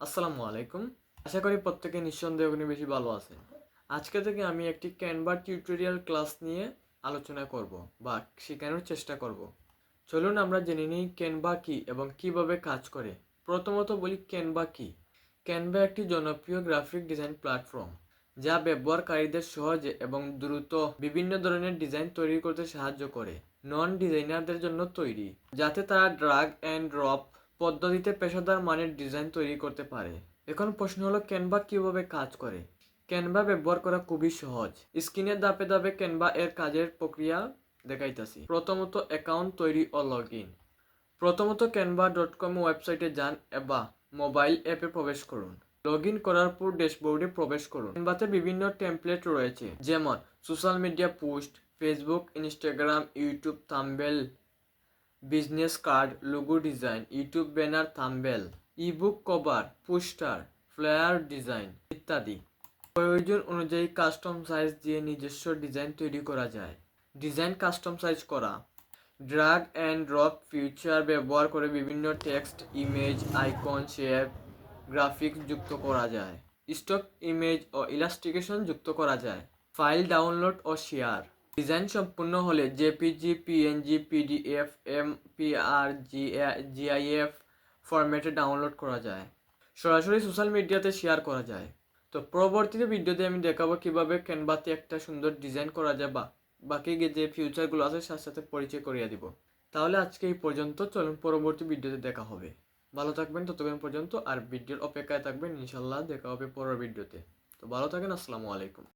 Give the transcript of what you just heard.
আসসালামু আলাইকুম। আশা করি প্রত্যেকে নিঃসন্দেহে বেশি ভালো আছেন। আজকে থেকে আমি একটি ক্যানভা টিউটোরিয়াল ক্লাস নিয়ে আলোচনা করব বা শেখানোর চেষ্টা করব। চলুন আমরা জেনে নিই ক্যানভা কি এবং কীভাবে কাজ করে। প্রথমত বলি ক্যানভা কি। ক্যানভা একটি জনপ্রিয় গ্রাফিক ডিজাইন প্ল্যাটফর্ম যা ব্যবহারকারীদের সহজে এবং দ্রুত বিভিন্ন ধরনের ডিজাইন তৈরি করতে সাহায্য করে। নন ডিজাইনারদের জন্য তৈরি, যাতে তারা ড্রাগ অ্যান্ড ড্রপ পদ্ধতিতে পেশাদার মানের ডিজাইন তৈরি করতে পারে। এখন প্রশ্ন হলো ক্যানভা কীভাবে কাজ করে? ক্যানভা ব্যবহার করা খুবই সহজ। স্ক্রিনের ধাপে ধাপে ক্যানভা এর কাজের প্রক্রিয়া দেখাইতেছি। প্রথমত অ্যাকাউন্ট তৈরি ও লগ ইন প্রথমত ক্যানভা ডট কম ওয়েবসাইটে যান বা মোবাইল অ্যাপে প্রবেশ করুন। লগ ইন করার পর ড্যাশবোর্ডে প্রবেশ করুন। ক্যানভাতে বিভিন্ন টেমপ্লেট রয়েছে, যেমন social media post Facebook Instagram YouTube thumbnail business card, logo design, YouTube banner, thumbnail, ebook cover, poster, flyer design ইত্যাদি। প্রয়োজন অনুযায়ী কাস্টম সাইজ দিয়ে নিজস্ব ডিজাইন তৈরি করা যায়। ডিজাইন কাস্টম সাইজ করা। ড্রাগ অ্যান্ড ড্রপ ফিউচার ব্যবহার করে বিভিন্ন text, image, icon, shape, graphics যুক্ত করা যায়। স্টক, ইমেজ ও ইলাস্ট্রিকেশন যুক্ত করা যায়। ফাইল ডাউনলোড ও শেয়ার। ডিজাইন সম্পূর্ণ হলে জেপিজি, পিএনজি, পিডিএফ এম পিআর জিআইএফ ফরম্যাটে ডাউনলোড করা যায়। সরাসরি সোশ্যাল মিডিয়াতে শেয়ার করা যায়। তো পরবর্তীতে ভিডিওতে আমি দেখাবো কীভাবে ক্যানভাতে একটা সুন্দর ডিজাইন করা যায় বা বাকি যে ফিউচারগুলো আছে তার সাথে পরিচয় করিয়ে দিব। তাহলে আজকে এই পর্যন্ত, চলুন পরবর্তী ভিডিওতে দেখা হবে। ভালো থাকবেন ততক্ষণ পর্যন্ত, আর ভিডিওর অপেক্ষায় থাকবেন ইনশাল্লাহ দেখা হবে পরের ভিডিওতে। তো ভালো থাকেন, আসসালামু আলাইকুম।